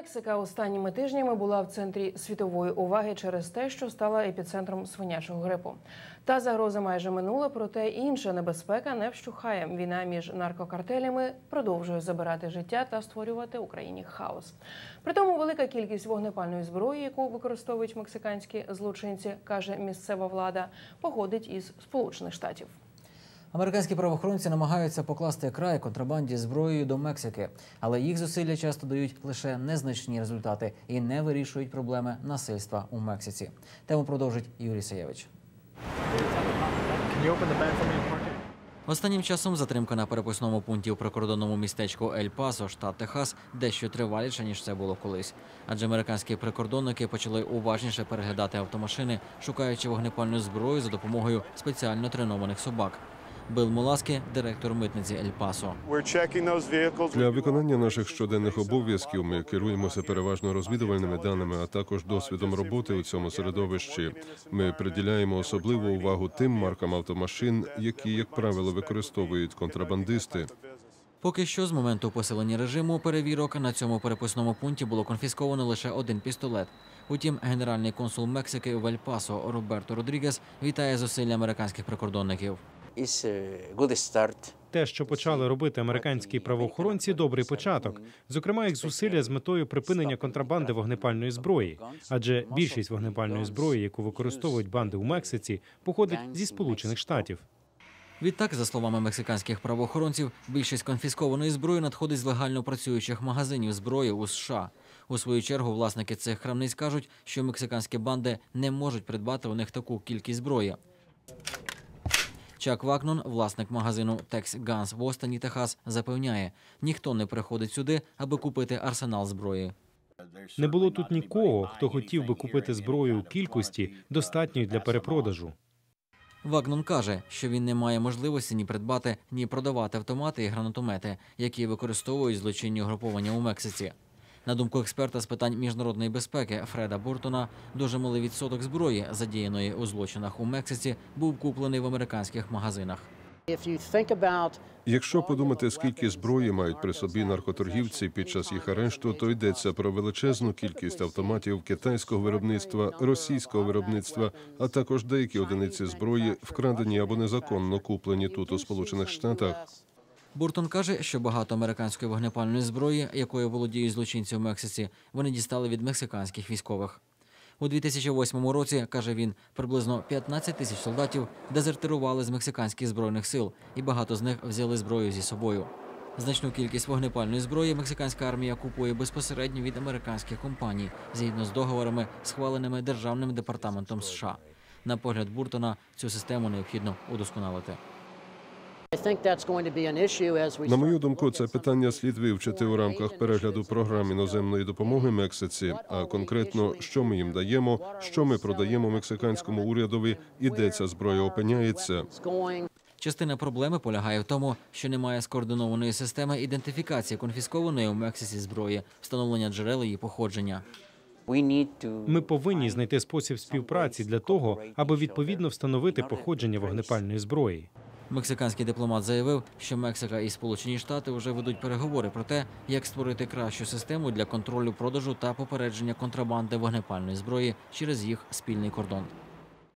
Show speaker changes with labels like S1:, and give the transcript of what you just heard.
S1: Мексика останніми тижнями була в центрі світової уваги через те, що стала епіцентром свинячого грипу. Та загроза майже минула, проте інша небезпека не вщухає. Війна між наркокартелями продовжує забирати життя та створювати Україні хаос. Притому велика кількість вогнепальної зброї, яку використовують мексиканські злочинці, каже місцева влада, походить із Сполучених Штатів.
S2: Американські правоохоронці намагаються покласти край контрабанді зброєю до Мексики, але їх зусилля часто дають лише незначні результати і не вирішують проблеми насильства у Мексиці. Тему продовжить Юрій Саєвич. Останнім часом затримка на переписному пункті у прикордонному містечку Ель-Пасо, штат Техас, дещо триваліше ніж це було колись. Адже американські прикордонники почали уважніше переглядати автомашини, шукаючи вогнепальну зброю за допомогою спеціально тренованих собак. Бил Муласки, директор митниці
S3: those vehicles.
S4: Для виконання наших щоденних обов'язків ми керуємося переважно розвідувальними даними, а також досвідом роботи у цьому середовищі. Ми приділяємо особливу увагу тим маркам автомашин, які, як правило, використовують контрабандисти.
S2: Поки що, з моменту посилення режиму перевірок на цьому переписному пункті було конфісковано лише один пістолет. Утім, генеральний консул Мексики в Ель-Пасо Роберто Родрігес вітає зусилля американських прикордонників.
S5: A.
S6: Те, що почали робити американські правоохоронці, добрий початок. Зокрема, їх зусилля з метою припинення контрабанди вогнепальної зброї, адже більшість вогнепальної зброї, яку використовують банди у Мексиці, походить зі Сполучених Штатів.
S2: Відтак, за словами мексиканських правоохоронців, більшість конфіскованої зброї надходить з легально працюючих магазинів зброї у США. У свою чергу власники цих крамниць кажуть, що мексиканські банди не можуть придбати у них таку кількість зброї. Чак Вакнон, власник магазину Tex Guns в Остані, Техас, запевняє, ніхто не приходить сюди, аби купити арсенал зброї.
S6: Не було тут нікого, хто хотів би купити зброю у кількості, достатньої для перепродажу.
S2: Вагнон каже, що він не має можливості ні придбати, ні продавати автомати і гранатомети, які використовують злочинні угруповання у Мексиці. На думку експерта з питань міжнародної безпеки Фреда Буртона, дуже малий відсоток зброї, задіяної у злочинах у Мексиці, був куплений в американських магазинах.
S4: Якщо подумати, скільки зброї мають при собі наркоторгівці під час їх арешту, то йдеться про величезну кількість автоматів китайського виробництва, російського виробництва, а також деякі одиниці зброї, вкрадені або незаконно куплені тут у Сполучених Штатах.
S2: Буртон каже, що багато американської вогнепальної зброї, якою володіють злочинці у Мексиці, вони дістали від мексиканських військових. У 2008 році, каже він, приблизно 15 тисяч солдатів дезертирували з мексиканських збройних сил, і багато з них взяли зброю зі собою. Значну кількість вогнепальної зброї мексиканська армія купує безпосередньо від американських компаній, згідно з договорами, схваленими Державним департаментом США. На погляд Буртона, цю систему необхідно удосконалити.
S4: На мою думку, це питання слід вивчити у рамках перегляду програм іноземної допомоги Мексиці. А конкретно, що ми їм даємо, що ми продаємо мексиканському урядові, і де ця зброя опиняється.
S2: Частина проблеми полягає в тому, що немає скоординованої системи ідентифікації конфіскованої у Мексиці зброї, встановлення джерел її походження.
S6: Ми повинні знайти спосіб співпраці для того, аби відповідно встановити походження вогнепальної зброї.
S2: Мексиканський дипломат заявив, що Мексика і Сполучені Штати вже ведуть переговори про те, як створити кращу систему для контролю продажу та попередження контрабанди вогнепальної зброї через їх спільний кордон.